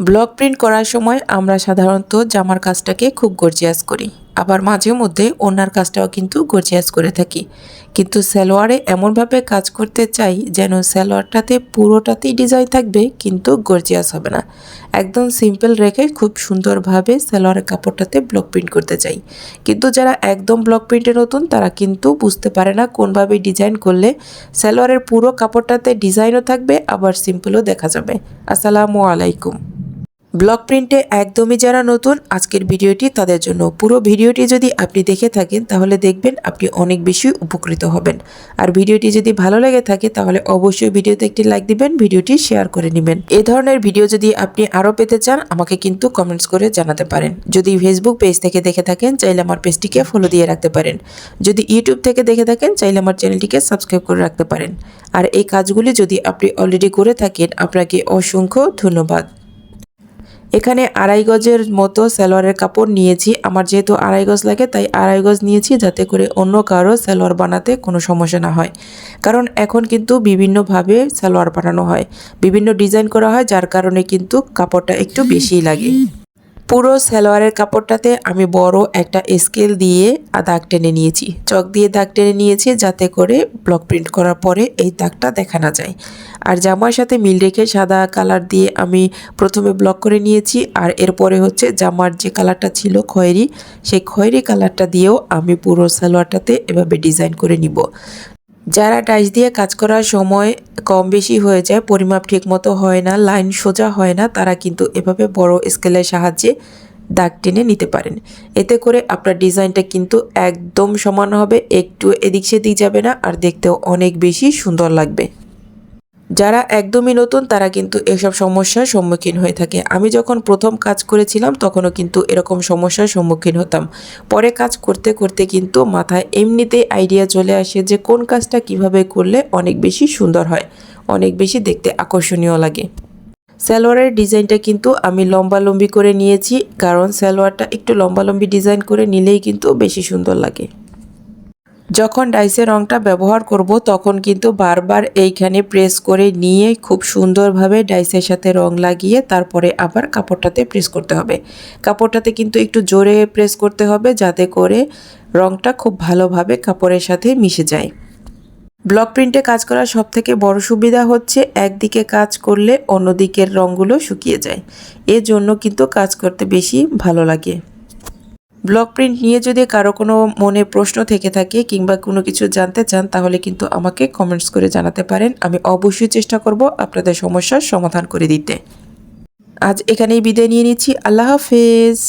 Block print করার সময় আমরা সাধারণত জামার কাজটাকে খুব গর্জিয়াস করি। আবার মাঝে মধ্যে ওনার কাজটাও কিন্তু গর্জিয়াস করে থাকি। কিন্তু সালোয়ারে এমনভাবে কাজ করতে চাই যেন সালোয়ারটাতে পুরোটাতেই ডিজাইন থাকবে কিন্তু গর্জিয়াস হবে না। একদম সিম্পল রেখে খুব সুন্দরভাবে সালোয়ারের কাপড়টাতে ব্লক প্রিন্ট করতে চাই। কিন্তু যারা একদম ব্লক প্রিন্টে নতুন, তারা কিন্তু বুঝতে পারে না কোনভাবে ডিজাইন করলে সালোয়ারের পুরো কাপড়টাতে ডিজাইনও থাকবে, আবার সিম্পলও দেখা যাবে। আসসালামু আলাইকুম। ব্লক প্রিন্টে একদমই যারা নতুন, আজকের ভিডিওটি তাদের জন্য। পুরো ভিডিওটি যদি আপনি দেখে থাকেন, তাহলে দেখবেন আপনি অনেক বেশি উপকৃত হবেন। আর ভিডিওটি যদি ভালো লেগে থাকে, তাহলে অবশ্যই ভিডিওতে একটি লাইক দিবেন, ভিডিওটি শেয়ার করে নেবেন। এ ধরনের ভিডিও যদি আপনি আরও পেতে চান, আমাকে কিন্তু কমেন্টস করে জানাতে পারেন। যদি ফেসবুক পেজ থেকে দেখে থাকেন, চাইলে আমার পেজটিকে ফলো দিয়ে রাখতে পারেন। যদি ইউটিউব থেকে দেখে থাকেন, চাইলে আমার চ্যানেলটিকে সাবস্ক্রাইব করে রাখতে পারেন। আর এই কাজগুলি যদি আপনি অলরেডি করে থাকেন, আপনাকে অসংখ্য ধন্যবাদ। এখানে আড়াই গজের মতো সালোয়ারের কাপড় নিয়েছি। আমার যেহেতু আড়াই গজ লাগে, তাই আড়াই গজ নিয়েছি যাতে করে অন্য কারও সালোয়ার বানাতে কোনো সমস্যা না হয়। কারণ এখন কিন্তু বিভিন্নভাবে সালোয়ার বানানো হয়। বিভিন্ন ডিজাইন করা হয়, যার কারণে কিন্তু কাপড়টা একটু বেশিই লাগে। পুরো সালোয়ারের কাপড়টাতে আমি বড় একটা স্কেল দিয়ে দাগ টেনে নিয়েছি। চক দিয়ে দাগ টেনে নিয়েছি যাতে করে ব্লক প্রিন্ট করার পরে এই দাগটা দেখা না যায়। আর জামার সাথে মিল রেখে সাদা কালার দিয়ে আমি প্রথমে ব্লক করে নিয়েছি আর এরপরে হচ্ছে জামার যে কালারটা ছিল খয়েরি, সেই খয়েরি কালারটা দিয়েও আমি পুরো সালোয়ারটাতে এভাবে ডিজাইন করে নিব। যারা টাইস দিয়ে কাজ করার সময় কম বেশি হয়ে যায়, পরিমাপ ঠিকমতো হয় না, লাইন সোজা হয় না, তারা কিন্তু এভাবে বড় স্কেলের সাহায্যে দাগ টেনে নিতে পারেন। এতে করে আপনার ডিজাইনটা কিন্তু একদম সমান হবে, একটু এদিক সেদিক যাবে না, আর দেখতেও অনেক বেশি সুন্দর লাগবে। যারা একদমই নতুন, তারা কিন্তু এসব সমস্যার সম্মুখীন হয়ে থাকে। আমি যখন প্রথম কাজ করেছিলাম, তখনও কিন্তু এরকম সমস্যার সম্মুখীন হতাম। পরে কাজ করতে করতে কিন্তু মাথায় এমনিতেই আইডিয়া চলে আসে যে, কোন কাজটা কীভাবে করলে অনেক বেশি সুন্দর হয়, অনেক বেশি দেখতে আকর্ষণীয় লাগে। সালোয়ারের ডিজাইনটা কিন্তু আমি লম্বালম্বি করে নিয়েছি, কারণ সালোয়ারটা একটু লম্বালম্বি ডিজাইন করে নিলেই কিন্তু বেশি সুন্দর লাগে। যখন ডাইসের রংটা ব্যবহার করব, তখন কিন্তু বারবার এইখানে প্রেস করে নিয়ে খুব সুন্দরভাবে ডাইসের সাথে রং লাগিয়ে তারপরে আবার কাপড়টাতে প্রেস করতে হবে। কাপড়টাতে কিন্তু একটু জোরে প্রেস করতে হবে যাতে করে রংটা খুব ভালোভাবে কাপড়ের সাথে মিশে যায়। ব্লক প্রিন্টে কাজ করার সব থেকে বড় সুবিধা হচ্ছে একদিকে কাজ করলে অন্য দিকের রঙগুলো শুকিয়ে যায়। এর জন্য কিন্তু কাজ করতে বেশি ভালো লাগে। ব্লক প্রিন্ট নিয়ে যদি কারও কোনো মনে প্রশ্ন থেকে থাকে কিংবা কোনো কিছু জানতে চান, তাহলে কিন্তু আমাকে কমেন্টস করে জানাতে পারেন। আমি অবশ্যই চেষ্টা করব আপনাদের সমস্যার সমাধান করে দিতে। আজ এখানেই বিদায় নিয়ে নিচ্ছি। আল্লাহ হাফেজ।